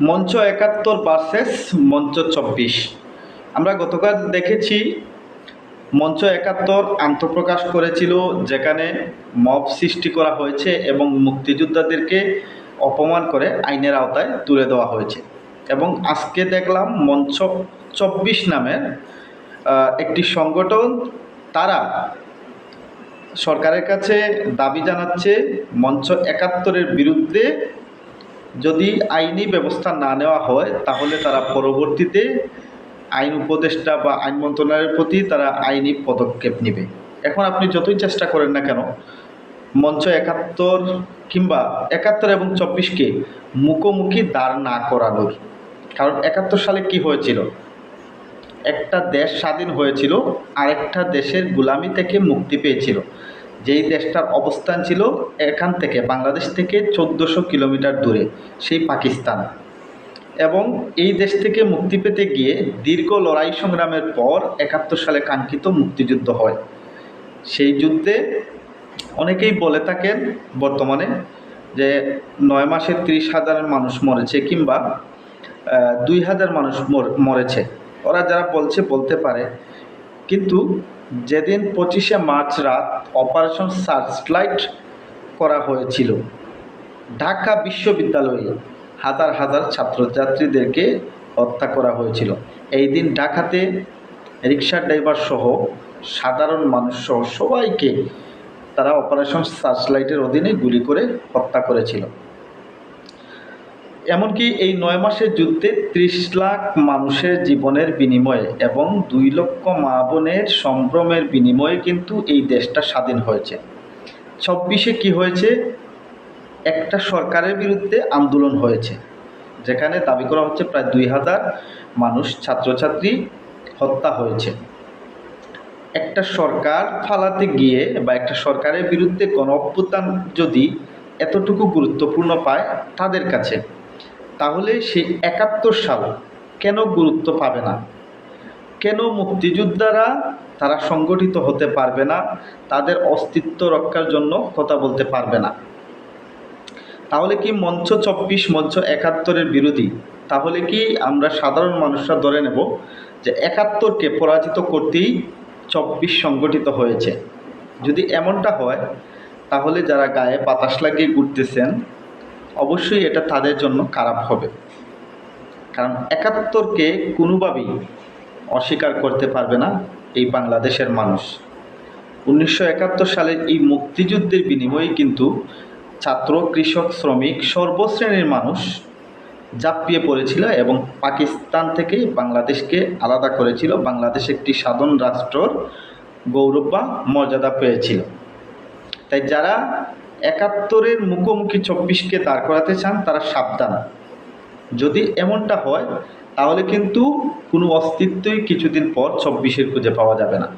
মঞ্চ একাত্তর ভার্সেস মঞ্চ চব্বিশ। আমরা গতকাল দেখেছি মঞ্চ একাত্তর আত্মপ্রকাশ করেছিল যেখানে মব সৃষ্টি করা হয়েছে এবং মুক্তিযোদ্ধাদেরকে অপমান করে আইনের আওতায় তুলে দেওয়া হয়েছে। এবং আজকে দেখলাম মঞ্চ চব্বিশ নামের একটি সংগঠন তারা সরকারের কাছে দাবি জানাচ্ছে মঞ্চ একাত্তরের বিরুদ্ধে যদি আইনি ব্যবস্থা না নেওয়া হয়, তাহলে তারা পরবর্তীতে আইন উপদেষ্টা বা আইন মন্ত্রণালয়ের প্রতি তারা আইনি পদক্ষেপ নেবে। এখন আপনি যতই চেষ্টা করেন না কেন, মঞ্চ একাত্তর কিংবা একাত্তর এবং চব্বিশকে মুখোমুখি দাঁড় না করানোর। কারণ একাত্তর সালে কি হয়েছিল? একটা দেশ স্বাধীন হয়েছিল, আরেকটা দেশের গুলামি থেকে মুক্তি পেয়েছিল। যেই দেশটার অবস্থান ছিল এখান থেকে বাংলাদেশ থেকে চোদ্দোশো কিলোমিটার দূরে, সেই পাকিস্তান। এবং এই দেশ থেকে মুক্তি পেতে গিয়ে দীর্ঘ লড়াই সংগ্রামের পর একাত্তর সালে কাঙ্ক্ষিত মুক্তিযুদ্ধ হয়। সেই যুদ্ধে অনেকেই বলে থাকেন বর্তমানে যে নয় মাসে ত্রিশ হাজার মানুষ মরেছে কিংবা দুই হাজার মানুষ মরেছে। ওরা যারা বলছে বলতে পারে। কিন্তু যেদিন পঁচিশে মার্চ রাত অপারেশন সার্চলাইট করা হয়েছিল, ঢাকা বিশ্ববিদ্যালয়ে হাজার হাজার ছাত্রছাত্রীদেরকে হত্যা করা হয়েছিল। এই দিন ঢাকাতে রিক্সা ড্রাইভার সহ সাধারণ মানুষ সহ সবাইকে তারা অপারেশন সার্চলাইটের অধীনে গুলি করে হত্যা করেছিল। এমনকি এই নয় মাসের যুদ্ধে ত্রিশ লাখ মানুষের জীবনের বিনিময়ে এবং দুই লক্ষ মা বোনের সম্ভ্রমের বিনিময়ে কিন্তু এই দেশটা স্বাধীন হয়েছে। চব্বিশে কি হয়েছে? একটা সরকারের বিরুদ্ধে আন্দোলন হয়েছে, যেখানে দাবি করা হচ্ছে প্রায় দুই হাজার মানুষ ছাত্রছাত্রী হত্যা হয়েছে। একটা সরকার ফালাতে গিয়ে বা একটা সরকারের বিরুদ্ধে গণ যদি এতটুকু গুরুত্বপূর্ণ পায় তাদের কাছে তাহলে সেই একাত্তর সাল কেন গুরুত্ব পাবে না? কেন মুক্তিযোদ্ধারা তারা সংগঠিত হতে পারবে না? তাদের অস্তিত্ব রক্ষার জন্য কথা বলতে পারবে না। তাহলে কি মঞ্চ চব্বিশ, মঞ্চ একাত্তরের বিরোধী? তাহলে কি আমরা সাধারণ মানুষরা ধরে নেব যে একাত্তরকে পরাজিত করতেই চব্বিশ সংগঠিত হয়েছে। যদি এমনটা হয়, তাহলে যারা গায়ে বাতাস লাগিয়ে ঘুরতেছেন অবশ্যই এটা তাদের জন্য খারাপ হবে। কারণ একাত্তরকে কোনোভাবেই অস্বীকার করতে পারবে না এই বাংলাদেশের মানুষ। উনিশশো একাত্তর সালের এই মুক্তিযুদ্ধের বিনিময়ে কিন্তু ছাত্র, কৃষক, শ্রমিক, সর্বশ্রেণীর মানুষ ঝাঁপিয়ে পড়েছিল এবং পাকিস্তান থেকে বাংলাদেশকে আলাদা করেছিল। বাংলাদেশ একটি স্বাধীন রাষ্ট্রর গৌরব বা মর্যাদা পেয়েছিল। তাই যারা একাত্তরের মুখোমুখি চব্বিশকে দাঁড় করাতে চান, তারা সাবধান। যদি এমনটা হয়, তাহলে কিন্তু কোনো অস্তিত্বই কিছুদিন পর চব্বিশের খুঁজে পাওয়া যাবে না।